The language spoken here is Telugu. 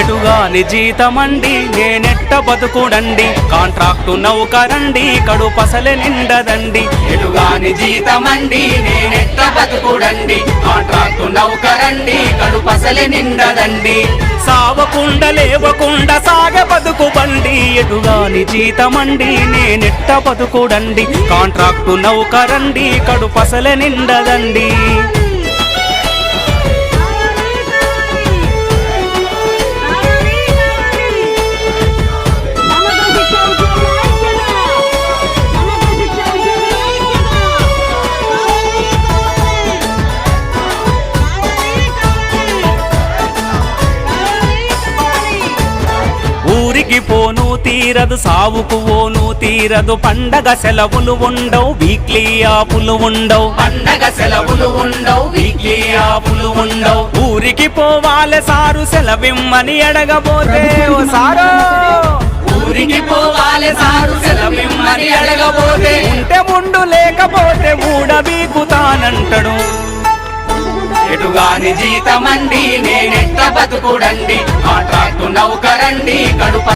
ఎటుగా జీతమండి నేనెట్ట బతుకుడండి. కాంట్రాక్టు నౌకరండి కడు పసలె నిండదండి. ఎటుగాని జీతమండి నేనెట్ట బతుకుడండి. కాంట్రాక్టు నౌకరండి కడుపసలి నిండదండి. సావకుండా లేవకుండా సాగ బతుకు బండి ఎటుగాని జీతమండి నేనెట్ట బతుకుడండి. కాంట్రాక్టు నౌకరండి కడు పసలె నిండదండి. ఊరికి పోను తీరదు సావుకు ఓను తీరదు పండగ సెలవులు ఉండవు వీక్లీ ఆపులు ఉండవు. పండగ సెలవులు ఉండవు వీక్లీ ఆపులు ఉండవు. ఊరికి పోవాలే సారు సెలవిమ్మని అడగబోతే ఓ సారో! ఊరికి పోవాలి సారు సెలవిమ్మని అడగబోతే. ఉంటే ముండు లేకపోతే ఊడబీకుతానంటాడు ఎటుగాని జీతమండి నేనెట్ట బతుకుడండి. కాంట్రాక్టు నౌకరండి కడుప